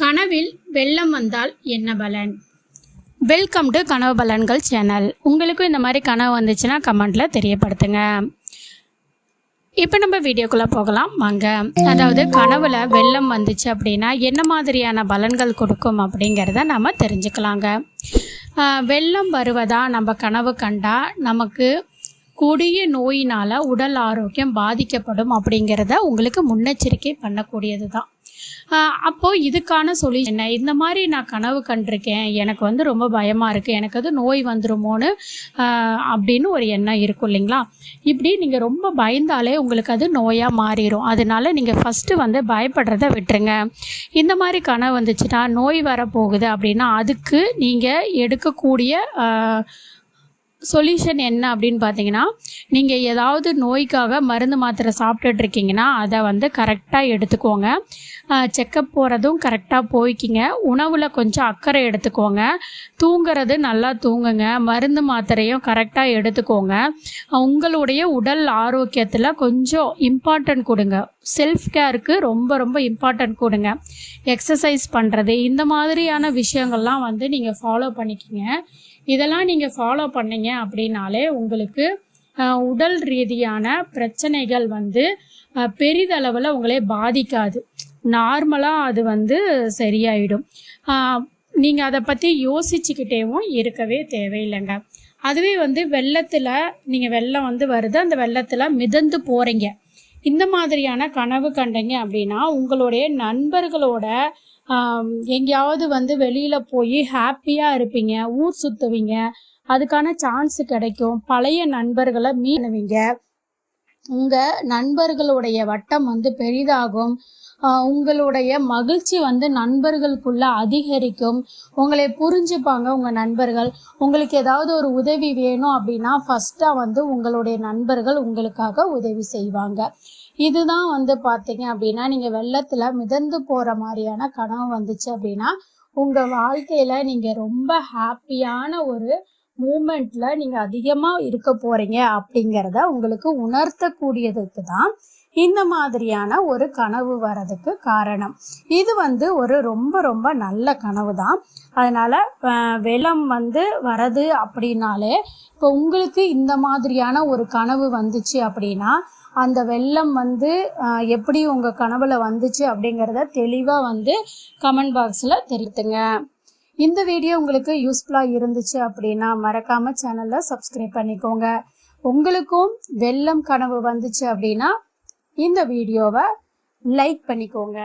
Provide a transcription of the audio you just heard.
கனவில் வெள்ளம் வந்தால் என்ன பலன்? வெல்கம் டு கனவு பலன்கள் சேனல் உங்களுக்கும் இந்த மாதிரி கனவு வந்துச்சுன்னா கமெண்ட்டில் தெரியப்படுத்துங்க. இப்போ நம்ம வீடியோக்குள்ளே போகலாம். வாங்க. அதாவது கனவுல வெள்ளம் வந்துச்சு அப்படின்னா என்ன மாதிரியான பலன்கள் கொடுக்கும் அப்படிங்கிறத நம்ம தெரிஞ்சுக்கலாங்க. வெள்ளம் வருவதா நம்ம கனவு கண்டா நமக்கு கொடிய நோயினால் உடல் ஆரோக்கியம் பாதிக்கப்படும் அப்படிங்கிறத உங்களுக்கு முன்னெச்சரிக்கை பண்ணக்கூடியது தான் அப்போது இதுக்கான சொல்லி என்ன? இந்த மாதிரி நான் கனவு கண்டிருக்கேன். எனக்கு வந்து ரொம்ப பயமாக இருக்குது எனக்கு அது நோய் வந்துருமோன்னு அப்படின்னு ஒரு எண்ணம் இருக்கும் இல்லைங்களா? இப்படி நீங்கள் ரொம்ப பயந்தாலே உங்களுக்கு அது நோயாக மாறிடும் அதனால நீங்கள் ஃபஸ்ட்டு வந்து பயப்படுறத விட்டுருங்க. இந்த மாதிரி கனவு வந்துச்சுன்னா நோய் வரப்போகுது அப்படின்னா அதுக்கு நீங்கள் எடுக்கக்கூடிய சொல்யூஷன் என்ன அப்படின்னு பார்த்தீங்கன்னா நீங்கள் ஏதாவது நோய்க்காக மருந்து மாத்திரை சாப்பிட்டுட்டு இருக்கீங்கன்னா அதை வந்து கரெக்டாக எடுத்துக்கோங்க. செக்கப் போகிறதும் கரெக்டாக போய்க்கிங்க. உணவில் கொஞ்சம் அக்கறை எடுத்துக்கோங்க. தூங்கிறது நல்லா தூங்குங்க. மருந்து மாத்திரையும் கரெக்டாக எடுத்துக்கோங்க. உங்களுடைய உடல் ஆரோக்கியத்தில் கொஞ்சம் இம்பார்ட்டன்ட் கொடுங்க. செல்ஃப் கேருக்கு ரொம்ப ரொம்ப இம்பார்ட்டன்ட் கொடுங்க. எக்ஸசைஸ் பண்ணுறது இந்த மாதிரியான விஷயங்கள்லாம் வந்து நீங்கள் ஃபாலோ பண்ணிக்கிங்க. இதெல்லாம் நீங்கள் ஃபாலோ பண்ணீங்க அப்படின்னாலே உங்களுக்கு உடல் ரீதியான பிரச்சனைகள் வந்து பெரிதளவில் உங்களே பாதிக்காது. நார்மலாக அது வந்து சரியாயிடும். நீங்கள் அதை பற்றி யோசிச்சுக்கிட்டேவும் இருக்கவே தேவையில்லைங்க. அதுவே வந்து வெள்ளத்தில் நீங்கள் வெள்ளம் வந்து வருது அந்த வெள்ளத்தில் மிதந்து போகிறீங்க இந்த மாதிரியான கனவு கண்டீங்க அப்படின்னா உங்களுடைய நண்பர்களோட எங்கேயாவது வந்து வெளியில் போய் ஹாப்பியாக இருப்பீங்க ஊர் சுற்றுவீங்க அதுக்கான சான்ஸ் கிடைக்கும் பழைய நண்பர்களை மீனுவீங்க உங்கள் நண்பர்களுடைய வட்டம் வந்து பெரிதாகும். உங்களுடைய மகிழ்ச்சி வந்து நண்பர்களுக்குள்ள அதிகரிக்கும். உங்களை புரிஞ்சுப்பாங்க உங்கள் நண்பர்கள். உங்களுக்கு ஏதாவது ஒரு உதவி வேணும் அப்படின்னா ஃபஸ்ட்டாக வந்து உங்களுடைய நண்பர்கள் உங்களுக்காக உதவி செய்வாங்க. இதுதான் வந்து பார்த்தீங்க அப்படின்னா நீங்கள் வெள்ளத்தில் மிதந்து போகிற மாதிரியான கனவு வந்துச்சு அப்படின்னா உங்கள் வாழ்க்கையில் நீங்கள் ரொம்ப ஹாப்பியான ஒரு மூமெண்ட்டில் நீங்கள் அதிகமாக இருக்க போகிறீங்க அப்படிங்கிறத உங்களுக்கு உணர்த்தக்கூடியதுக்கு தான் இந்த மாதிரியான ஒரு கனவு வரதுக்கு காரணம். இது வந்து ஒரு ரொம்ப ரொம்ப நல்ல கனவு தான். அதனால் வெள்ளம் வந்து வரது அப்படின்னாலே இப்போ உங்களுக்கு இந்த மாதிரியான ஒரு கனவு வந்துச்சு அப்படின்னா அந்த வெள்ளம் வந்து எப்படி உங்கள் கனவில் வந்துச்சு அப்படிங்கிறத தெளிவாக வந்து கமெண்ட் பாக்ஸில் தெரிவித்துங்க. இந்த வீடியோ உங்களுக்கு யூஸ்ஃபுல்லாக இருந்துச்சு அப்படின்னா மறக்காமல் சேனலை சப்ஸ்கிரைப் பண்ணிக்கோங்க. உங்களுக்கும் வெள்ளம் கனவு வந்துச்சு அப்படின்னா இந்த வீடியோவை லைக் பண்ணிக்கோங்க.